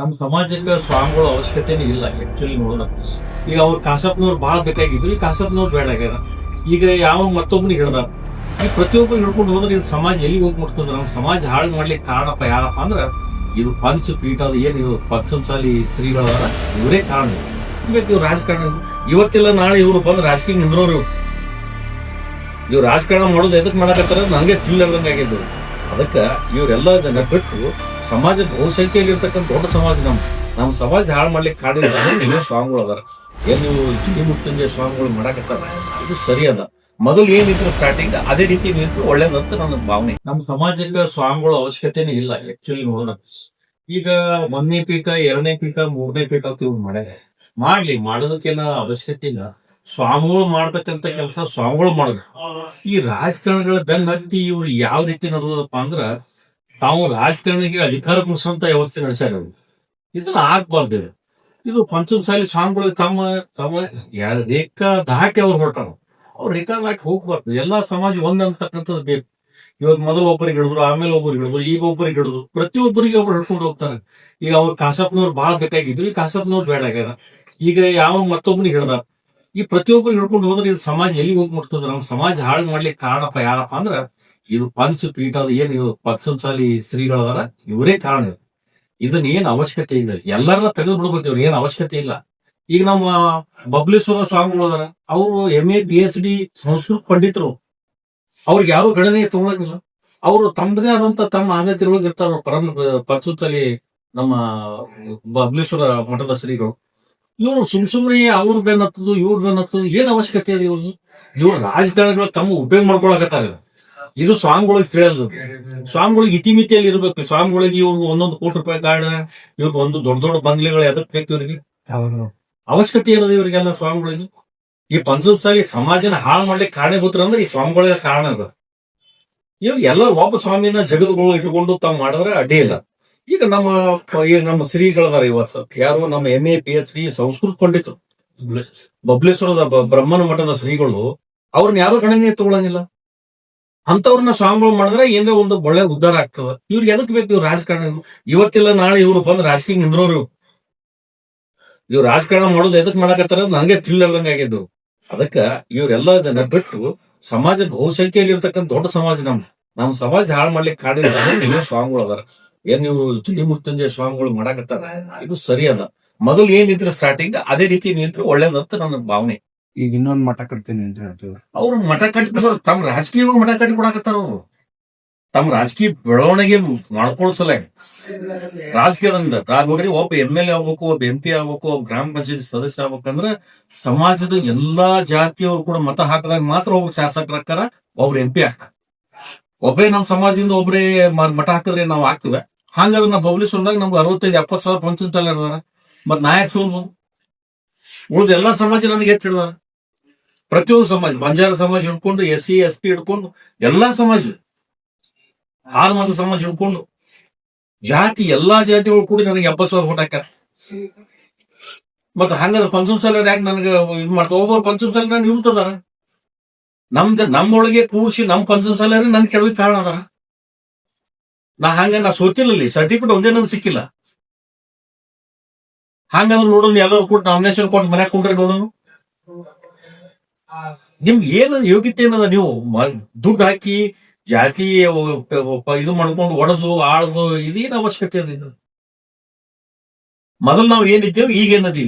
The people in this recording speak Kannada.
ನಮ್ಮ ಸಮಾಜಕ್ಕೆ ಸ್ವಾಮಿಗಳ ಅವಶ್ಯಕತೆನೇ ಇಲ್ಲ ಆಕ್ಚುಲಿ ನೋಡೋಣ. ಈಗ ಅವ್ರು ಕಾಸಪ್ನವ್ರು ಬಹಳ ಬೇಕಾಗಿದ್ರು ಈ ಕಾಸಪ್ನವ್ರು ಬೇಡ ಆಗ್ಯಾರ. ಈಗ ಯಾವ ಮತ್ತೊಬ್ಬನಿಗೆ ಹಿಡ್ದ ಈ ಪ್ರತಿಯೊಬ್ಬರು ಹಿಡ್ಕೊಂಡು ಹೋದ್ರೆ ಇದು ಸಮಾಜ ಎಲ್ಲಿಗೆ ಹೋಗಿ ಮುಟ್ತಂದ್ರ ನಮ್ಮ ಸಮಾಜ ಹಾಳು ಮಾಡ್ಲಿಕ್ಕೆ ಕಾರಣಪ್ಪ ಯಾರಪ್ಪ ಅಂದ್ರ, ಇದು ಪಂಚ ಪೀಠ ಅದು ಏನು ಇದು, ಪಂಚಮಸಾಲಿ ಶ್ರೀಗಳವರ ಇವರೇ ಕಾರಣ ಇವತ್ತು ಇವ್ರು ರಾಜಕಾರಣ ಇವತ್ತಿಲ್ಲ, ನಾಳೆ ಇವರು ಬಂದು ರಾಜಕೀಯ ನಿಂದ್ರೋರು ಇವ್ರು. ಇವ್ರು ರಾಜಕಾರಣ ಮಾಡೋದು ಎದಕ್ ಮಾಡಕತ್ತಾರ ನನಗೆ ತಿಳಿದಂಗೆ ಆಗಿದ್ದು ಅದಕ್ಕೆ ಇವರೆಲ್ಲ ಇದನ್ನ ಬಿಟ್ಟು ಸಮಾಜ ಬಹುಸಂಖ್ಯೆಯಲ್ಲಿ ಇರ್ತಕ್ಕಂಥ ದೊಡ್ಡ ಸಮಾಜ ನಮ್ಮ. ನಮ್ಮ ಸಮಾಜ ಹಾಳು ಮಾಡ್ಲಿಕ್ಕೆ ಕಾಡಿಲ್ಲ ಸ್ವಾಮಿಗಳು ಅದಾರ. ಏನ್ ನೀವು ಚಿಡಿ ಮುಕ್ತಂಜೆ ಸ್ವಾಮಿಗಳು ಮಾಡಕತ್ತಾರ? ಇದು ಸರಿ ಅದ. ಮೊದಲು ಏನಿದ್ರು ಸ್ಟಾರ್ಟಿಂಗ್ ಅದೇ ರೀತಿ ನಿಂತು ಒಳ್ಳೇದಂತ ನನ್ನ ಭಾವನೆ. ನಮ್ಮ ಸಮಾಜಕ್ಕೆ ಸ್ವಾಮಿಗಳ ಅವಶ್ಯಕತೆನೇ ಇಲ್ಲ ಆಕ್ಚುಲಿ ನೋಡೋಣ. ಈಗ ಒಂದನೇ ಪೀಕ ಎರಡನೇ ಪೀಕ ಮೂರನೇ ಅಂತ ಇವ್ರು ಮಾಡ್ಯಾರ. ಮಾಡ್ಲಿ, ಮಾಡೋದಕ್ಕೆಲ್ಲ ಅವಶ್ಯಕತೆ ಇಲ್ಲ. ಸ್ವಾಮಿಗಳು ಮಾಡ್ತಕ್ಕಂಥ ಕೆಲಸ ಸ್ವಾಮಿಗಳು ಮಾಡಿದ್ರು ಈ ರಾಜಕಾರಣಿಗಳ ಬೆನ್ನ ಹತ್ತಿ ಇವ್ರು ಯಾವ ರೀತಿ ನಡೆದಪ್ಪ ಅಂದ್ರ ತಾವು ರಾಜಕಾರಣಿಗೆ ಅಧಿಕಾರ ಕೊಡಿಸುವಂತ ವ್ಯವಸ್ಥೆ ನಡೆಸ್ಯಾರ. ಇದನ್ನ ಆಗ್ಬಾರ್ದು ಇದು. ಪಂಚಮಸಾಲಿ ಸ್ವಾಮಿಗಳು ತಮ್ಮ ತಮ್ಮ ಯಾರ ರೇಖಾ ದಾಟಿ ಅವ್ರು ಹೊರಟಾರ. ಅವ್ರು ರೇಖಾ ದಾಟಿ ಹೋಗ್ಬಾರ್ದು. ಎಲ್ಲಾ ಸಮಾಜ ಒಂದಂತಕ್ಕಂಥದ್ದು ಬೇಕು. ಇವಾಗ ಮೊದಲು ಒಬ್ಬರಿಗೆ ಹಿಡಿದ್ರು ಆಮೇಲೆ ಒಬ್ಬರಿಗೆ ಹಿಡಿದ್ರು ಈಗ ಒಬ್ಬರಿಗೆ ಹಿಡಿದ್ರು. ಪ್ರತಿಯೊಬ್ಬರಿಗೆ ಒಬ್ರು ಹಿಡ್ಕೊಂಡು ಹೋಗ್ತಾರೆ. ಈಗ ಅವ್ರು ಕಾಸಪ್ನವ್ರು ಬಹಳ ಬೇಕಾಗಿದ್ರು ಈ ಕಾಸಪ್ನವ್ರು ಬೇಡ ಆಗ್ಯಾರ. ಈಗ ಯಾವ ಮತ್ತೊಬ್ಬನಿಗೆ ಹಿಡ್ದ ಈ ಪ್ರತಿಯೊಬ್ಬರು ಹಿಡ್ಕೊಂಡು ಹೋದ್ರೆ ಇದು ಸಮಾಜ ಎಲ್ಲಿ ಹೋಗಿ ಮುಟ್ತದ? ನಮ್ಮ ಸಮಾಜ ಹಾಳು ಮಾಡ್ಲಿಕ್ಕೆ ಕಾರಣಪ್ಪ ಯಾರಪ್ಪ ಅಂದ್ರ ಇದು ಪಂಚ ಪೀಠದ ಅದು ಏನು ಇವು ಪಂಚಮಸಾಲಿ ಶ್ರೀಗಳದಾರ ಇವರೇ ಕಾರಣ ಇದು. ಇದನ್ನ ಏನ್ ಅವಶ್ಯಕತೆ ಇಲ್ಲ. ಎಲ್ಲರನ್ನ ತೆಗೆದು ಬಿಡ್ಬೇಕು ಇವ್ರು, ಏನ್ ಅವಶ್ಯಕತೆ ಇಲ್ಲ. ಈಗ ನಮ್ಮ ಬಬ್ಲೇಶ್ವರ ಸ್ವಾಮಿಗಳು ಅದಾರ, ಅವರು M A B S D Sanskrit ಪಂಡಿತರು. ಅವ್ರಿಗೆ ಯಾರು ಗಣನೆ ತಗೊಳಂಗಿಲ್ಲ. ಅವರು ತಮ್ಮದೇ ಆದಂತ ತಮ್ಮ ಆದ್ಯತೆಯೊಳಗೆ ಇರ್ತಾರ ಪರಮ ಪಂಚಮಸಾಲಿ ನಮ್ಮ ಬಬ್ಲೇಶ್ವರ ಮಠದ ಶ್ರೀಗಳು ಇವರು ಸುಮ್ ಸುಮ್ನೆ ಅವ್ರ ಬೆನ್ ಹತ್ತದು ಇವ್ರ ಬೆನ್ ಹತ್ತದು ಏನ್ ಅವಶ್ಯಕತೆ ಇದೆ ಇವರು ಇವ್ರು ರಾಜಕಾರಣಿಗಳು ತಮ್ಮ ಉಪಯೋಗ ಮಾಡ್ಕೊಳಕತ್ತಾರ. ಇದು ಸ್ವಾಮಿಗಳಿಗೆ ತಿಳಿಯಲ್ಲ ಸ್ವಾಮಿಗಳಿಗೆ ಇತಿಮಿತಿಯಲ್ಲಿ ಇರ್ಬೇಕು. ಸ್ವಾಮಿಗಳಿಗೆ ಇವ್ರು ಒಂದೊಂದು ಕೋಟಿ ರೂಪಾಯಿ ಕಾರ್ಡ್ ಇವ್ರಿಗೆ ಒಂದು ದೊಡ್ಡ ದೊಡ್ಡ ಬಂಗ್ಲೆಗಳು ಎದಕ್ ಬೇಕು ಇವ್ರಿಗೆ? ಅವಶ್ಯಕತೆ ಏನದ ಇವ್ರಿಗೆಲ್ಲ ಸ್ವಾಮಿಗಳಿಗೆ. ಈ ಪಂಚಮಸಾಲಿ ಸಮಾಜನ ಹಾಳು ಮಾಡ್ಲಿಕ್ಕೆ ಕಾರಣೀಭೂತರು ಅಂದ್ರೆ ಈ ಸ್ವಾಮಿಗಳಿಗೆ ಕಾರಣ ಅದ. ಇವ್ರು ಎಲ್ಲರೂ ಒಬ್ಬ ಸ್ವಾಮಿನ ಜಗದ್ಗಳು ಇಟ್ಕೊಂಡು ತಾವು ಮಾಡಿದ್ರೆ ಅಡ್ಡಿ ಇಲ್ಲ. ಈಗ ನಮ್ಮ ಈಗ ನಮ್ಮ ಶ್ರೀಗಳದಾರ ಇವತ್ತು ಯಾರು ನಮ್ಮ M A P S D Sanskrit ಪಂಡಿತರು. ಬಬ್ಲೇಶ್ವರದ ಬ್ರಹ್ಮನ ಮಠದ ಶ್ರೀಗಳು, ಅವ್ರನ್ನ ಯಾರು ಗಣನೆ ತಗೊಳಂಗಿಲ್ಲ. ಅಂತವ್ರನ್ನ ಸ್ವಾಮಿಗಳು ಮಾಡಿದ್ರೆ ಏನೋ ಒಂದು ಒಳ್ಳೆ ಉದ್ದಾರ ಆಗ್ತದ. ಇವ್ರಿಗೆ ಎದಕ್ ಬೇಕು ಇವ್ರು ರಾಜಕಾರಣ? ಇವತ್ತಿಲ್ಲ, ನಾಳೆ ಇವ್ರು ಬಂದು ರಾಜಕೀಯ ನಿಂದ್ರೋರು ಇವ್ರು. ರಾಜಕಾರಣ ಮಾಡೋದು ಎದಕ್ ಮಾಡಕತ್ತಾರ ನನಗೆ ತಿಳಿದಂಗೆ ಆಗಿದ್ದು. ಅದಕ್ಕ ಇವರೆಲ್ಲ ಇದನ್ನ ಬಿಟ್ಟು ಸಮಾಜ ಬಹುಸಂಖ್ಯೆಯಲ್ಲಿ ಇರ್ತಕ್ಕಂಥ ದೊಡ್ಡ ಸಮಾಜ ನಮ್ ನಮ್ಮ ಸಮಾಜ ಹಾಳು ಮಾಡ್ಲಿಕ್ಕೆ ಕಾಡಿಲ್ಲ ಸ್ವಾಮಿಗಳು ಅದಾರ. ಏನ್ ನೀವು ಚಿಡಿ ಮೃತ್ಯುಂಜಯ ಸ್ವಾಮಿಗಳು ಮಾಡಾಕತ್ತಾರ? ಇದು ಸರಿ ಅದ. ಮೊದಲು ಏನಿದ್ರು ಸ್ಟಾರ್ಟಿಂಗ್ ಅದೇ ರೀತಿ ನಿಂತ್ರೆ ಒಳ್ಳೇದಂತ ನನ್ನ ಭಾವನೆ. ಈಗ ಇನ್ನೊಂದ್ ಮಠ ಕಟ್ತೀನಿ ಅಂತ ಹೇಳ್ತೀವಿ ಅವ್ರು ಮಠ ಕಟ್ಟಿ ತಮ್ಮ ರಾಜಕೀಯ ಮಠ ಕಟ್ಟಿ ಕೊಡಾಕತ್ತಾರ ಅವ್ರು. ತಮ್ಮ ರಾಜಕೀಯ ಬೆಳವಣಿಗೆ ಮಾಡ್ಕೊಳ್ಸಲ. ರಾಜಕೀಯದಿಂದ ರಾಜ ಹೋಗ್ರಿ ಒಬ್ಬ ಎಂ ಎಲ್ ಎ ಆಗ್ಬೇಕು ಒಬ್ಬ ಎಂ ಪಿ ಆಗ್ಬೇಕು ಒಬ್ಬ ಗ್ರಾಮ ಪಂಚಾಯತ್ ಸದಸ್ಯ ಆಗ್ಬೇಕಂದ್ರ ಸಮಾಜದ ಎಲ್ಲಾ ಜಾತಿಯವರು ಕೂಡ ಮತ ಹಾಕಿದಾಗ ಮಾತ್ರ ಒಬ್ಬ ಶಾಸಕರಾಗ್ತಾರ ಒಬ್ರು ಎಂ ಪಿ ಆಗ್ತಾರ ಒಬ್ಬರೇ ನಮ್ಮ ಸಮಾಜದಿಂದ ಒಬ್ರೇ ಮಠ ಹಾಕಿದ್ರೆ ನಾವು ಆಗ್ತೀವಿ ಹಂಗಾದ್ರೆ ನಾವು ಬಬ್ಲೇಶ್ವರದಾಗ ನಮ್ಗೆ ಅರವತ್ತೈದು, ಎಪ್ಪತ್ತು ಸಾವಿರ ಪಂಚಾಯತ್ ಇರ್ದಾರ ಮತ್ ನಾಯಕ್ ಯಾಕೆ ಸೋಲ್ವು ಉಳಿದ ಎಲ್ಲಾ ಸಮಾಜ ನನಗೆ ಎತ್ತಿಡ್ದಾರ ಪ್ರತಿಯೊಂದು ಸಮಾಜ, ಬಂಜಾರ ಸಮಾಜ ಹಿಡ್ಕೊಂಡು, ಎಸ್ ಸಿ, ಎಸ್ ಪಿ ಹಿಡ್ಕೊಂಡು, ಎಲ್ಲಾ ಸಮಾಜ ಆರು ಮಂದಿ ಸಮಾಜ ಹಿಡ್ಕೊಂಡು, ಜಾತಿ, ಎಲ್ಲಾ ಜಾತಿಗಳು ಕೂಡಿ ನನಗೆ ಎಪ್ಪತ್ತು ಸಾವಿರ ಓಟ್ ಹಾಕ್ಯಾರ. ಮತ್ತೆ ಹಂಗಾದ್ರೆ ಪಂಚಮಸಾಲ ಯಾಕೆ ನನಗೆ ಇದು ಮಾಡ್ತಾ ಒಬ್ಬರು ಪಂಚಮಸಾಲ ನಾನು ಇರ್ತದಾರ ನಮ್ದ ನಮ್ಮೊಳಗೆ ಕೂಡಿಸಿ ನಮ್ ಪಂಚಮಸಾಲ ನನ್ ಕೆಳಗೆ ಕಾರಣ ಅದ ನಾ ಹಂಗ ನಾ ಸೋತಿಲ್ಲ ಸರ್ಟಿಫಿಕೇಟ್ ಒಂದೇ ನನ್ ಸಿಕ್ಕಿಲ್ಲ. ಹಂಗಂದ್ರೆ ನೋಡೋಣ ಎಲ್ಲರೂ ಕೂಡ ನಾಮಿನೇಷನ್ ಕೊಟ್ಟು ಮನ್ಯಾಗ ಕುಂಡ್ರೆ ನೋಡೋಣ. ನಿಮ್ಗೆ ಏನ ಯೋಗ್ಯತೆ ಏನದ ನೀವು? ದುಡ್ಡು ಹಾಕಿ, ಜಾತಿ ಇದು ಮಾಡ್ಕೊಂಡು ಒಡೆದು, ಆಳ್ದು, ಇದೇನು ಅವಶ್ಯಕತೆ ಅದ ಮೊದಲು ನಾವು ಏನಿದ್ದೇವೆ ಈಗ ಏನದೀವಿ